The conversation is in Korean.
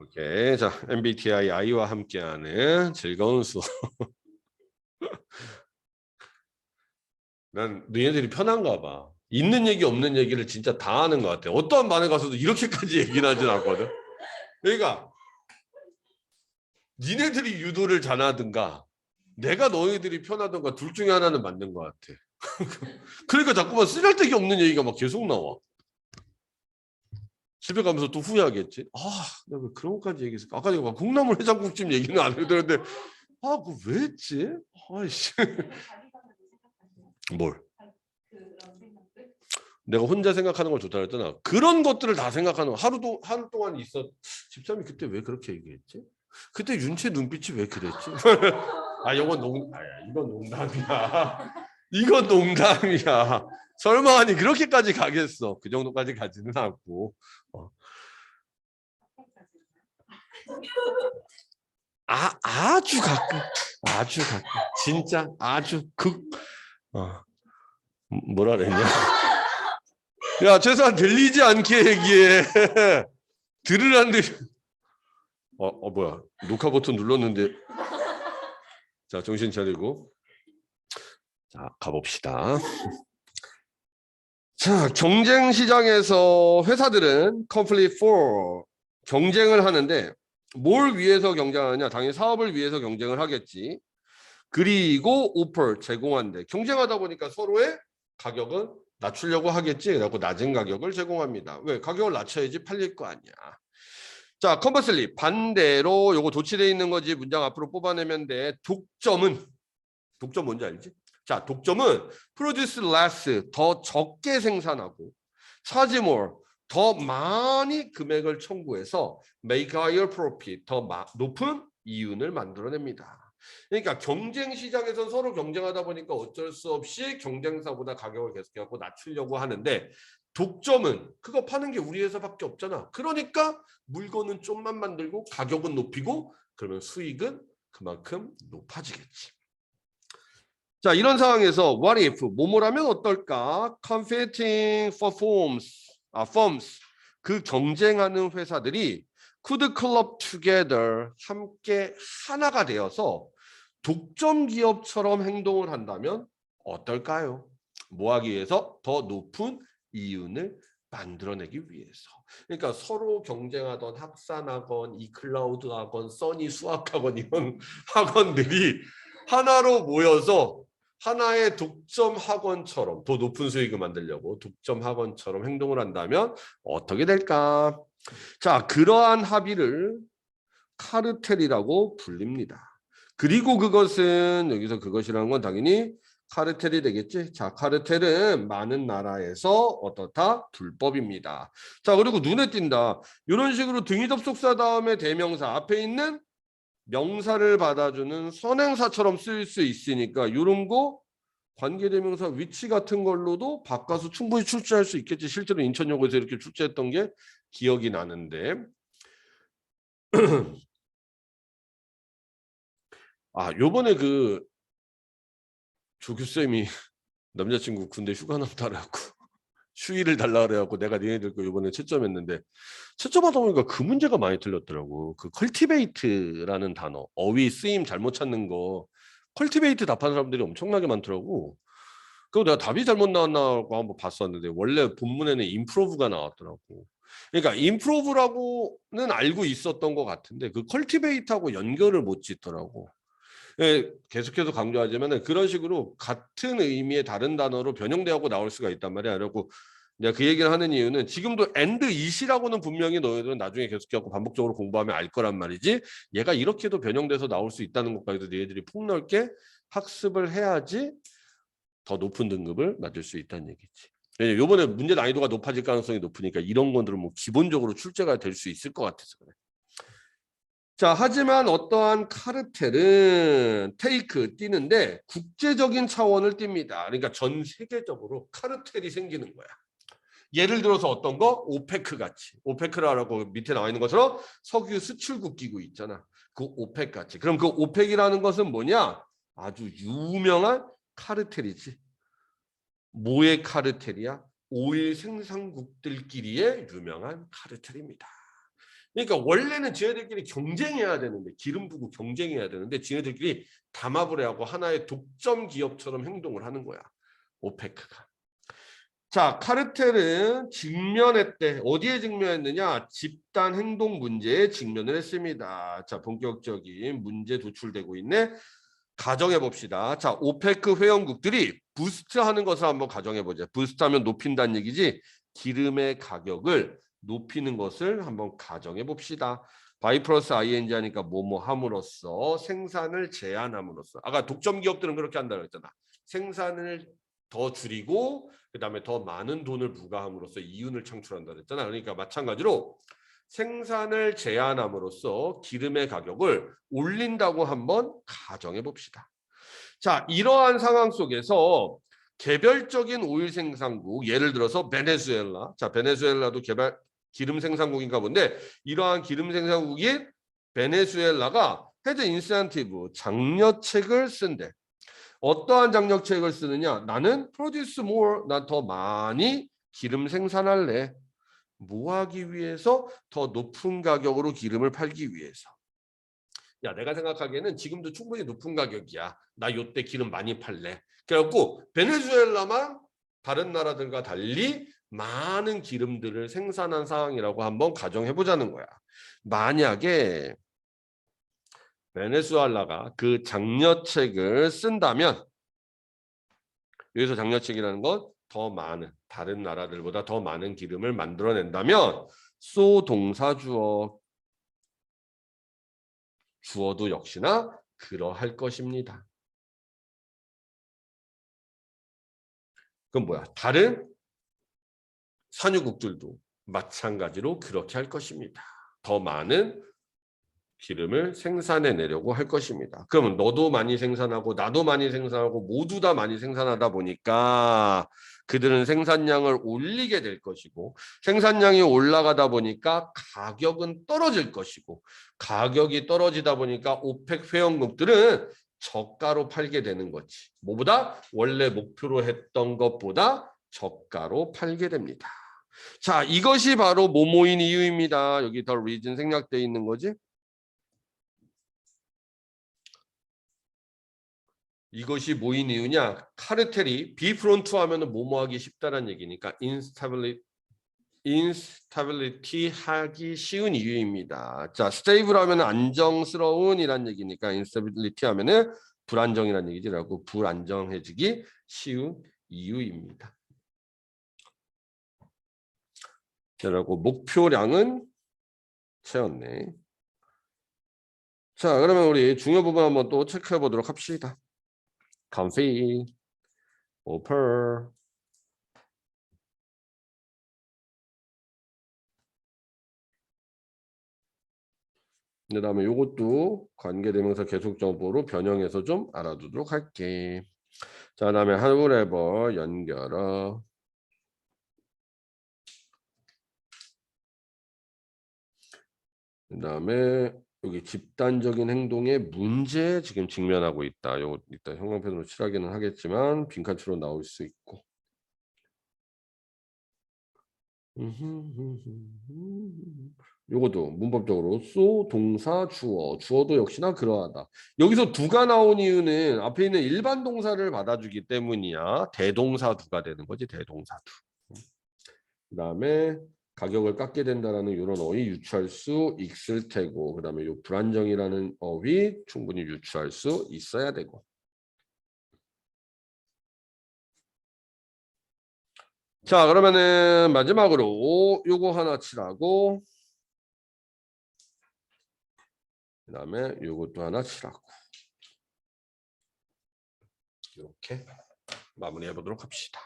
오케이. 자, MBTI I와 함께하는 즐거운 수업. 난 너희들이 편한가 봐. 있는 얘기 없는 얘기를 진짜 다 하는 것 같아. 어떠한 반에 가서도 이렇게까지 얘기는 하진 않거든. 그러니까 니네들이 유도를 잘하든가 내가 너희들이 편하든가 둘 중에 하나는 맞는 것 같아. 그러니까 자꾸만 쓰잘데기 없는 얘기가 막 계속 나와. 집에 가면서 또 후회하겠지. 아, 내가 왜 그런 것까지 얘기했을까? 아까 내가 막 콩나물 해장국집 얘기는 안 해도 되는데, 아, 그거 왜 했지? 아이씨. 뭘? 내가 혼자 생각하는 걸 좋다 그랬잖아. 그런 것들을 다 생각하는 거. 하루도 하루 동안 있어. 집사람이 그때 왜 그렇게 얘기했지? 그때 윤채 눈빛이 왜 그랬지? 아, 이건 농, 아, 이건 농담이야. 이건 농담이야. 설마 아니 그렇게까지 가겠어. 그 정도까지 가지는 않고. 어. 아 아주 가끔 아주 가끔 진짜 아주 극 어. 뭐라 그랬냐? 야 최소한 들리지 않게 얘기해. 들으란데. 어, 어 뭐야 녹화 버튼 눌렀는데. 자 정신 차리고. 자 가봅시다. 자, 경쟁 시장에서 회사들은 conflict for 경쟁을 하는데 뭘 위해서 경쟁하냐? 당연히 사업을 위해서 경쟁을 하겠지. 그리고 offer 제공한대. 경쟁하다 보니까 서로의 가격은 낮추려고 하겠지. 그래갖고 낮은 가격을 제공합니다. 왜? 가격을 낮춰야지 팔릴 거 아니야. 자, 컨버슬리 반대로 요거 도치돼 있는 거지. 문장 앞으로 뽑아내면 돼. 독점은 독점 뭔지 알지? 자, 독점은 produce less 더 적게 생산하고 charge more 더 많이 금액을 청구해서 make higher profit 더 마- 높은 이윤을 만들어냅니다. 그러니까 경쟁 시장에서 서로 경쟁하다 보니까 어쩔 수 없이 경쟁사보다 가격을 계속해갖고 낮추려고 하는데 독점은 그거 파는 게 우리 회사밖에 없잖아. 그러니까 물건은 좀만 만들고 가격은 높이고 그러면 수익은 그만큼 높아지겠지. 자 이런 상황에서 what if 뭐뭐라면 어떨까? competing for firms, 아 firms 그 경쟁하는 회사들이 could club together 함께 하나가 되어서 독점 기업처럼 행동을 한다면 어떨까요? 뭐 하기 위해서 더 높은 이윤을 만들어내기 위해서. 그러니까 서로 경쟁하던 학산학원, 이클라우드 학원, 써니 수학학원 이런 학원들이 하나로 모여서 하나의 독점 학원처럼 더 높은 수익을 만들려고 독점 학원처럼 행동을 한다면 어떻게 될까? 자, 그러한 합의를 카르텔이라고 불립니다. 그리고 그것은 여기서 그것이라는 건 당연히 카르텔이 되겠지. 자, 카르텔은 많은 나라에서 어떻다? 불법입니다. 자, 그리고 눈에 띈다. 이런 식으로 등위 접속사 다음에 대명사 앞에 있는 명사를 받아주는 선행사처럼 쓰일 수 있으니까 이런 거 관계대명사 위치 같은 걸로도 바꿔서 충분히 출제할 수 있겠지. 실제로 인천여고에서 이렇게 출제했던 게 기억이 나는데. 아, 요번에 그 조교쌤이 남자친구 군대 휴가 남다라고 휴일을 달라 그래갖고 내가 니네들 거 요번에 채점했는데 채점하다 보니까 그 문제가 많이 틀렸더라고. 그 컬티베이트라는 단어, 어휘 쓰임 잘못 찾는 거 컬티베이트 답한 사람들이 엄청나게 많더라고. 그리고 내가 답이 잘못 나왔나고 한번 봤었는데 원래 본문에는 임프로브가 나왔더라고. 그러니까 임프로브라고는 알고 있었던 것 같은데 그 컬티베이트하고 연결을 못 짓더라고. 예, 계속해서 강조하자면 그런 식으로 같은 의미의 다른 단어로 변형되고 나올 수가 있단 말이야. 그래고 내가 그 얘기를 하는 이유는 지금도 and it이라고는 분명히 너희들은 나중에 계속해서 반복적으로 공부하면 알 거란 말이지. 얘가 이렇게도 변형돼서 나올 수 있다는 것까지도 너희들이 폭넓게 학습을 해야지 더 높은 등급을 맞을 수 있다는 얘기지. 요번에 문제 난이도가 높아질 가능성이 높으니까 이런 것들은 뭐 기본적으로 출제가 될 수 있을 것 같아서 그래. 자, 하지만 어떠한 카르텔은 테이크 뛰는데 국제적인 차원을 띱니다. 그러니까 전 세계적으로 카르텔이 생기는 거야. 예를 들어서 어떤 거? 오페크 같이. 오페크라고 밑에 나와 있는 것처럼 석유 수출국 기구 있잖아. 그 오펙 같이. 그럼 그 오펙이라는 것은 뭐냐? 아주 유명한 카르텔이지. 뭐의 카르텔이야? 오일 생산국들끼리의 유명한 카르텔입니다. 그러니까 원래는 지네들끼리 경쟁해야 되는데 기름 부고 경쟁해야 되는데 지네들끼리 담합을 하고 하나의 독점 기업처럼 행동을 하는 거야. 오페크가. 자, 카르텔은 직면했대. 어디에 직면했느냐? 집단 행동 문제에 직면을 했습니다. 자, 본격적인 문제 도출되고 있네. 가정해 봅시다. 자, 오페크 회원국들이 부스트하는 것을 한번 가정해 보자. 부스트하면 높인다는 얘기지. 기름의 가격을 높이는 것을 한번 가정해 봅시다. 바이 플러스 ing 하니까 뭐뭐 함으로써 생산을 제한함으로써 아까 독점 기업들은 그렇게 한다고 했잖아. 생산을 더 줄이고 그다음에 더 많은 돈을 부과함으로써 이윤을 창출한다 그랬잖아. 그러니까 마찬가지로 생산을 제한함으로써 기름의 가격을 올린다고 한번 가정해 봅시다. 자, 이러한 상황 속에서 개별적인 오일 생산국, 예를 들어서 베네수엘라. 자, 베네수엘라도 개발 기름 생산국인가 본데 이러한 기름 생산국이 베네수엘라가 헤드 인센티브 장려책을 쓴대. 어떠한 장려책을 쓰느냐? 나는 produce more, 난더 많이 기름 생산할래. 뭐 하기 위해서? 더 높은 가격으로 기름을 팔기 위해서. 야, 내가 생각하기에는 지금도 충분히 높은 가격이야. 나 요때 기름 많이 팔래. 그래갖고 베네수엘라만 다른 나라들과 달리 많은 기름들을 생산한 상황이라고 한번 가정해 보자는 거야. 만약에 베네수엘라가 그 장려책을 쓴다면 여기서 장려책이라는 건 더 많은 다른 나라들보다 더 많은 기름을 만들어낸다면 소 동사 주어 주어도 역시나 그러할 것입니다. 그럼 뭐야? 다른 산유국들도 마찬가지로 그렇게 할 것입니다. 더 많은 기름을 생산해 내려고 할 것입니다. 그러면 너도 많이 생산하고 나도 많이 생산하고 모두 다 많이 생산하다 보니까 그들은 생산량을 올리게 될 것이고 생산량이 올라가다 보니까 가격은 떨어질 것이고 가격이 떨어지다 보니까 오펙 회원국들은 저가로 팔게 되는 거지. 뭐보다 원래 목표로 했던 것보다 저가로 팔게 됩니다. 자, 이것이 바로 모모인 이유입니다. 여기 더 리즌 생략되어 있는 거지. 이것이 뭐인 이유냐? 카르텔이 비프론트 하면은 뭐뭐하기 쉽다는 얘기니까 인스타빌리 인스타빌리티 하기 쉬운 이유입니다. 자, 스테이블 하면 안정스러운이란 얘기니까 인스타빌리티 하면은 불안정이란 얘기지라고 불안정해지기 쉬운 이유입니다. 자라고 목표량은 채웠네. 자, 그러면 우리 중요 부분 한번 또 체크해 보도록 합시다. Config, oper, 그 다음에 이것도 관계대명사 계속 정보로 변형해서 좀 알아두도록 할게. 자, 그 다음에 하브레버 연결어. 그 다음에 여기 집단적인 행동의 문제에 지금 직면하고 있다. 요 일단 형광펜으로 칠하기는 하겠지만 빈칸치로 나올 수 있고. 요것도 문법적으로 쏘 동사 주어 주어도 역시나 그러하다. 여기서 두가 나온 이유는 앞에 있는 일반 동사를 받아주기 때문이야. 대동사 두가 되는 거지 대동사 두. 그 다음에 가격을 깎게 된다라는 이런 어휘 유추할 수 있을 테고 그다음에 요 불안정이라는 어휘 충분히 유추할 수 있어야 되고 자 그러면은 마지막으로 요거 하나 칠하고 그다음에 요것도 하나 칠하고 이렇게 마무리해 보도록 합시다.